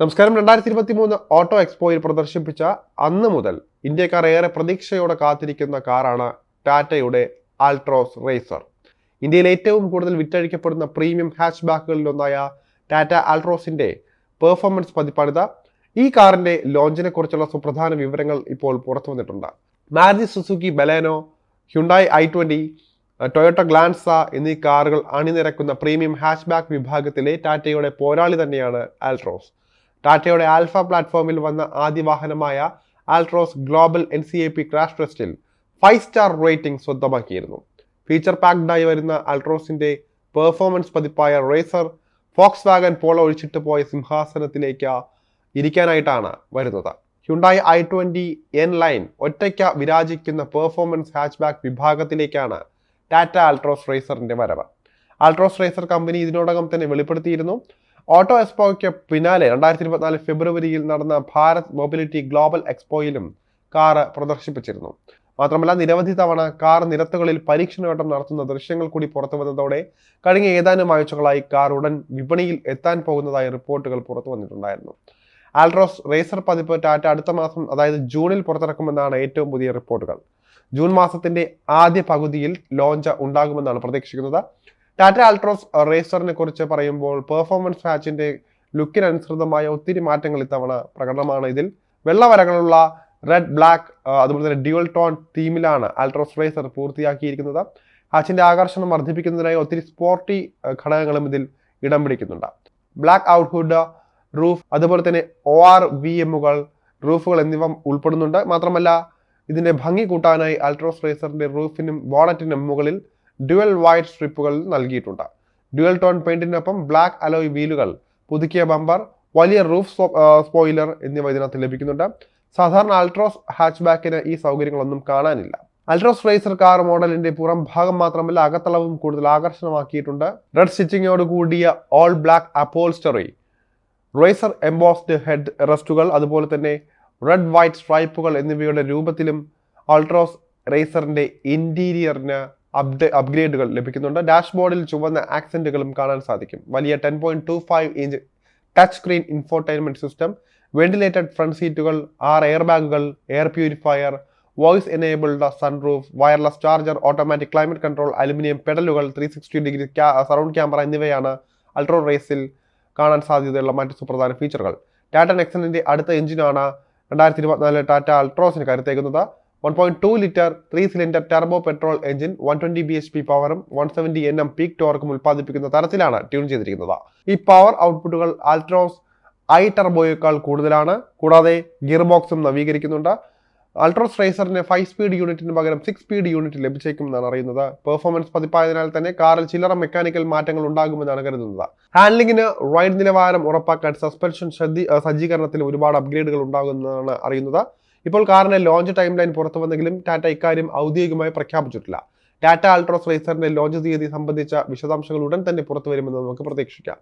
നമസ്കാരം. രണ്ടായിരത്തി ഇരുപത്തി മൂന്ന് ഓട്ടോ എക്സ്പോയിൽ പ്രദർശിപ്പിച്ച അന്ന് മുതൽ ഇന്ത്യക്കാർ ഏറെ പ്രതീക്ഷയോടെ കാത്തിരിക്കുന്ന കാറാണ് ടാറ്റയുടെ ആൾട്രോസ് റേസർ. ഇന്ത്യയിൽ ഏറ്റവും കൂടുതൽ വിറ്റഴിക്കപ്പെടുന്ന പ്രീമിയം ഹാച്ച് ബാക്കുകളിലൊന്നായ ടാറ്റ ആൾട്രോസിന്റെ പെർഫോമൻസ് പതിപ്പാണിത്. ഈ കാറിന്റെ ലോഞ്ചിനെ കുറിച്ചുള്ള സുപ്രധാന വിവരങ്ങൾ ഇപ്പോൾ പുറത്തു വന്നിട്ടുണ്ട്. Maruti Suzuki Baleno Hyundai i twenty Toyota Glanza എന്നീ കാറുകൾ അണിനിരക്കുന്ന പ്രീമിയം ഹാച്ച്ബാക്ക് വിഭാഗത്തിലെ ടാറ്റയുടെ പോരാളി തന്നെയാണ് ആൾട്രോസ് ടാറ്റയുടെ ആൽഫ പ്ലാറ്റ്ഫോമിൽ വന്ന ആദ്യ വാഹനമായ Altroz global N C A P crash ടെസ്റ്റിൽ ഫൈവ് സ്റ്റാർ റേറ്റിംഗ് സ്വന്തമാക്കിയിരുന്നു. ഫീച്ചർ പാക്ഡായി വരുന്ന അൾട്രോസിന്റെ പെർഫോമൻസ് പതിപ്പായ റേസർ ഫോക്സ് വാഗൻ പോളോ ഒഴിച്ചിട്ട് പോയ സിംഹാസനത്തിലേക്ക് ഇരിക്കാനായിട്ടാണ് വരുന്നത്. Hyundai i twenty N line ഒറ്റയ്ക്ക വിരാജിക്കുന്ന പെർഫോമൻസ് ഹാച്ച്ബാക്ക് വിഭാഗത്തിലേക്കാണ് ടാറ്റ അൾട്രോസ് റേസറിന്റെ വരവ്. അൾട്രോസ് റേസർ കമ്പനി ഇതിനോടകം തന്നെ വെളിപ്പെടുത്തിയിരുന്നു. ഓട്ടോ എക്സ്പോയ്ക്ക് പിന്നാലെ രണ്ടായിരത്തി ഇരുപത്തിനാല് ഫെബ്രുവരിയിൽ നടന്ന ഭാരത് മൊബിലിറ്റി ഗ്ലോബൽ എക്സ്പോയിലും കാർ പ്രദർശിപ്പിച്ചിരുന്നു. മാത്രമല്ല നിരവധി തവണ കാർ നിരത്തുകളിൽ പരീക്ഷണവട്ടം നടത്തുന്ന ദൃശ്യങ്ങൾ കൂടി പുറത്തു വന്നതോടെ കഴിഞ്ഞ ഏതാനും ആഴ്ചകളായി കാർ ഉടൻ വിപണിയിൽ എത്താൻ പോകുന്നതായി റിപ്പോർട്ടുകൾ പുറത്തു വന്നിട്ടുണ്ടായിരുന്നു. ആൽട്രോസ് റേസർ പതിപ്പ് ടാറ്റ അടുത്ത മാസം അതായത് ജൂണിൽ പുറത്തിറക്കുമെന്നാണ് ഏറ്റവും പുതിയ റിപ്പോർട്ടുകൾ. ജൂൺ മാസത്തിന്റെ ആദ്യ പകുതിയിൽ ലോഞ്ച് ഉണ്ടാകുമെന്നാണ് പ്രതീക്ഷിക്കുന്നത്. ടാറ്റ ആൾട്രോസ് റേസറിനെ കുറിച്ച് പറയുമ്പോൾ പെർഫോമൻസ് ഹാച്ചിന്റെ ലുക്കിനനുസൃതമായ ഒത്തിരി മാറ്റങ്ങൾ ഇത്തവണ പ്രകടനമാണ് ഇതിൽ. വെള്ളവരകളുള്ള റെഡ് ബ്ലാക്ക് അതുപോലെ തന്നെ ഡ്യുവൽ ടോൺ തീമിലാണ് ആൾട്രോസ് റേസർ പൂർത്തിയാക്കിയിരിക്കുന്നത്. ഹാച്ചിന്റെ ആകർഷണം വർദ്ധിപ്പിക്കുന്നതിനായി ഒത്തിരി സ്പോർട്ടി ഘടകങ്ങളും ഇതിൽ ഇടം പിടിക്കുന്നുണ്ട്. ബ്ലാക്ക് ഔട്ട്ഹുഡ് റൂഫ് അതുപോലെ തന്നെ ഒ ആർ വി എമ്മുകൾ റൂഫുകൾ എന്നിവ ഉൾപ്പെടുന്നുണ്ട്. മാത്രമല്ല ഇതിന്റെ ഭംഗി കൂട്ടാനായി അൾട്രോസ് റേസറിന്റെ റൂഫിനും ബോണറ്റിനും മുകളിൽ ഡ്യുവൽ വൈറ്റ് സ്ട്രിപ്പുകൾ നൽകിയിട്ടുണ്ട്. ഡ്യുവൽ ടോൺ പെയിന്റിനൊപ്പം ബ്ലാക്ക് അലോയ് വീലുകൾ പുതുക്കിയ ബമ്പർ വലിയ റൂഫ് സ്പോയിലർ എന്നിവ ഇതിനകത്ത് ലഭിക്കുന്നുണ്ട്. സാധാരണ അൾട്രോസ് ഹാച്ച്ബാക്കിന് ഈ സൗകര്യങ്ങളൊന്നും കാണാനില്ല. അൾട്രോസ് റേസർ കാർ മോഡലിന്റെ പുറം ഭാഗം മാത്രമല്ല അകത്തളവും കൂടുതൽ ആകർഷണമാക്കിയിട്ടുണ്ട്. റെഡ് സ്റ്റിച്ചിങ്ങോട് കൂടിയ all black upholstery racer embossed head റെസ്റ്റുകൾ അതുപോലെ തന്നെ റെഡ് വൈറ്റ് സ്ട്രൈപ്പുകൾ എന്നിവയുടെ രൂപത്തിലും അൾട്രോസ് റേസറിന്റെ ഇന്റീരിയറിന് അപ്ഡേ അപ്ഗ്രേഡുകൾ ലഭിക്കുന്നുണ്ട്. ഡാഷ്ബോർഡിൽ ചുവന്ന ആക്സെന്റുകളും കാണാൻ സാധിക്കും. വലിയ ten point two five inch touch screen infotainment system ventilated front സീറ്റുകൾ ആറ് എയർ ബാഗുകൾ air purifier voice enabled sunroof wireless charger automatic climate control aluminium പെഡലുകൾ three sixty degree surround camera എന്നിവയാണ് അൾട്രോ റേസിൽ കാണാൻ സാധ്യതയുള്ള മറ്റ് സുപ്രധാന ഫീച്ചറുകൾ ടാറ്റ നെക്സണിന്റെ അടുത്ത എഞ്ചിനാണ് രണ്ടായിരത്തി ഇരുപത്തിനാല് ടാറ്റ അൾട്രോസിന് കരുത്തേക്കുന്നത് one point two litre three cylinder turbo petrol engine one twenty B H P പവറും one seventy N M peak ടോർക്കും ഉൽപ്പാദിപ്പിക്കുന്ന തരത്തിലാണ് ട്യൂൺ ചെയ്തിരിക്കുന്നത്. ഈ പവർ ഔട്ട്പുട്ടുകൾ ആൾട്രോസ് ഐ ടെർബോയേക്കാൾ കൂടുതലാണ്. കൂടാതെ ഗിയർ ബോക്സും നവീകരിക്കുന്നുണ്ട്. അൾട്രോസ് റേസറിന് ഫൈവ് സ്പീഡ് യൂണിറ്റിന് പകരം സിക്സ് സ്പീഡ് യൂണിറ്റ് ലഭിച്ചേക്കും എന്നാണ് അറിയുന്നത്. പെർഫോമൻസ് പതിപ്പായതിനാൽ തന്നെ കാറിൽ ചില്ലറ മെക്കാനിക്കൽ മാറ്റങ്ങൾ ഉണ്ടാകുമെന്നാണ് കരുതുന്നത്. ഹാൻഡ്ലിങ്ങിന് റൈഡ് നിലവാരം ഉറപ്പാക്കാൻ സസ്പെൻഷൻ സജ്ജീകരണത്തിൽ ഒരുപാട് അപ്ഗ്രേഡുകൾ ഉണ്ടാകുമെന്നാണ് അറിയുന്നത്. ഇപ്പോൾ കാറിന്റെ ലോഞ്ച് ടൈം ലൈൻ പുറത്തു വന്നെങ്കിലും ടാറ്റ ഇക്കാര്യം ഔദ്യോഗികമായി പ്രഖ്യാപിച്ചിട്ടില്ല. ടാറ്റ അൾട്രോസ് റേസറിന്റെ ലോഞ്ച് തീയതി സംബന്ധിച്ച വിശദാംശങ്ങൾ ഉടൻ തന്നെ പുറത്തു വരുമെന്ന് നമുക്ക് പ്രതീക്ഷിക്കാം.